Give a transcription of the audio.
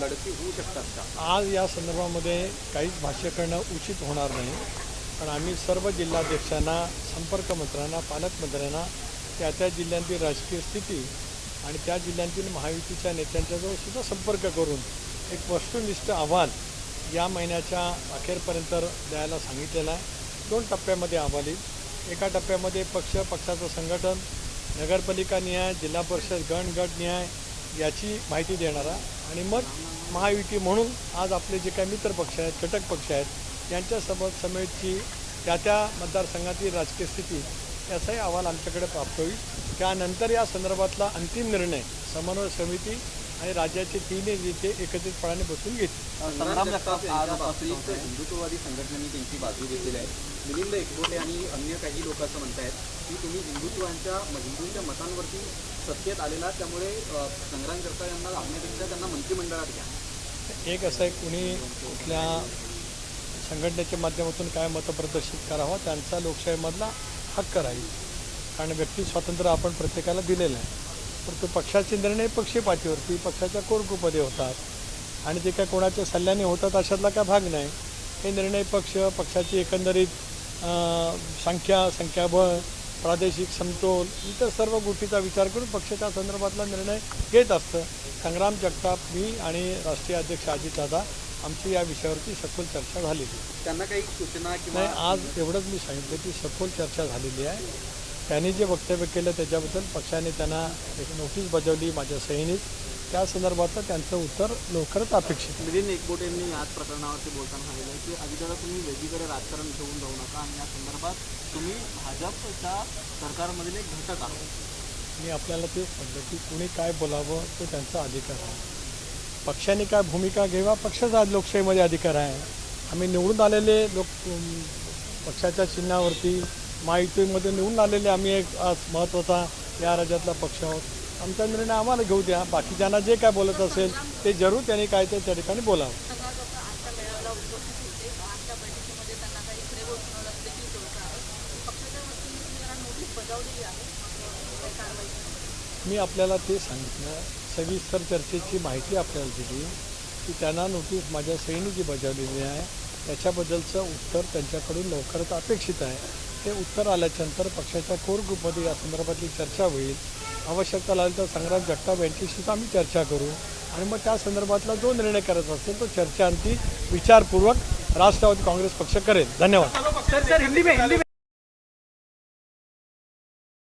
लढती होऊ शकतात का? आज या संदर्भामध्ये काहीच भाष्य करणं उचित होणार नाही. पण आम्ही सर्व जिल्हाध्यक्षांना संपर्क मंत्र्यांना पालकमंत्र्यांना त्या त्या जिल्ह्यांतील राजकीय स्थिती आणि त्या जिल्ह्यांतील महायुतीच्या नेत्यांच्याजवळ सुद्धा संपर्क करून एक वस्तुनिष्ठ अहवाल या महिन्याच्या अखेरपर्यंत द्यायला सांगितलेला आहे. दोन टप्प्यामध्ये अहवाल येईल एका टप्प्यामध्ये पक्ष पक्षाचं संघटन नगरपालिका न्याय जिल्हा परिषद गण गट न्याय याची माहिती देणारा आणि मग महायुती म्हणून आज आपले जे काही मित्र पक्ष आहेत घटक पक्ष आहेत यांच्यासोबत समेतची त्या त्या मतदारसंघातील राजकीय स्थिती याचाही अहवाल आमच्याकडे प्राप्त होईल. त्यानंतर या संदर्भातला अंतिम निर्णय समन्वय समिती आणि राज्याचे तिन्ही नेते एकत्रितपणाने बसून घेतले. हिंदुत्ववादी संघटनांनी त्यांची बाजू घेतलेली आहे. मिलिंद एकबोटे आणि अन्य काही लोक असं म्हणतायत की तुम्ही हिंदुत्वांच्या हिंदूंच्या मतांवरती सत्तेत आलेला त्यामुळे संग्राम यांना लावण्यापेक्षा त्यांना मंत्रिमंडळात घ्या. एक असं आहे कुणी कुठल्या संघटनेच्या माध्यमातून काय मतं प्रदर्शित करावं त्यांचा लोकशाहीमधला हक्क राहील. कारण व्यक्ती स्वातंत्र्य आपण प्रत्येकाला दिलेलं आहे. पण तो पक्षाचे निर्णय पक्षपातीवरती. पक्षाच्या कोरकुपदे होतात. आणि ते काय कोणाच्या सल्ल्याने होतात अशातला काय भाग नाही. हे निर्णय पक्ष पक्षाची एकंदरीत संख्या संख्याबळ प्रादेशिक समतोल इतर सर्व गोष्टीचा विचार करून पक्ष त्या संदर्भातला निर्णय घेत असतं संग्राम जगताप मी आणि राष्ट्रीय अध्यक्ष अजितदादा आमची या विषयावरती सखोल चर्चा झालेली. त्यांना काही सूचना किंवा नाही आज एवढंच मी सांगितलं की सखोल चर्चा झालेली आहे त्यांनी जे वक्तव्य केलं त्याच्याबद्दल पक्षाने त्यांना एक नोटीस बजावली माझ्या सहीनीच त्या संदर्भातलं त्यांचं उत्तर लवकरच अपेक्षित. मिलिंद एकबोटेंनी याच प्रकरणावरती बोलताना सांगितलं की अजितदादा तुम्ही वेगळीकडे राजकारण ठेवून जाऊ नका आणि या संदर्भात तुम्ही भाजपच्या सरकारमधील एक घटक आहात. मी आपल्याला तेच म्हटलं की कुणी काय बोलावं तो त्यांचा अधिकार आहे. पक्षाने काय भूमिका घ्यावा पक्षाचा आज लोकशाहीमध्ये अधिकार आहे. आम्ही निवडून आलेले लोक पक्षाच्या चिन्हावरती महायुतीमध्ये निवडून आलेले आम्ही एक आज महत्त्वाचा या राज्यातला पक्ष आहोत. आमचा निर्णय आम्हाला घेऊ द्या. बाकीच्यांना जे काय बोलत असेल ते जरूर त्यांनी काय ते त्या ठिकाणी बोलावं. मी आपल्याला ते सांगितलं. सविस्तर चर्चेची माहिती आपल्याला दिली की त्यांना नोटीस माझ्या सैनिकी जी बजावलेली आहे. त्याच्याबद्दलचं उत्तर त्यांच्याकडून लवकरच अपेक्षित आहे. ते उत्तर आल्याच्यानंतर पक्षाच्या कोर ग्रुपमध्ये या संदर्भातली चर्चा होईल. आवश्यकता लागेल तर संग्राम जगताप यांच्याशीच आम्ही चर्चा करू. आणि मग त्या संदर्भातला जो निर्णय करायचा असेल तो चर्चांती विचारपूर्वक राष्ट्रवादी काँग्रेस पक्ष करेल. धन्यवाद.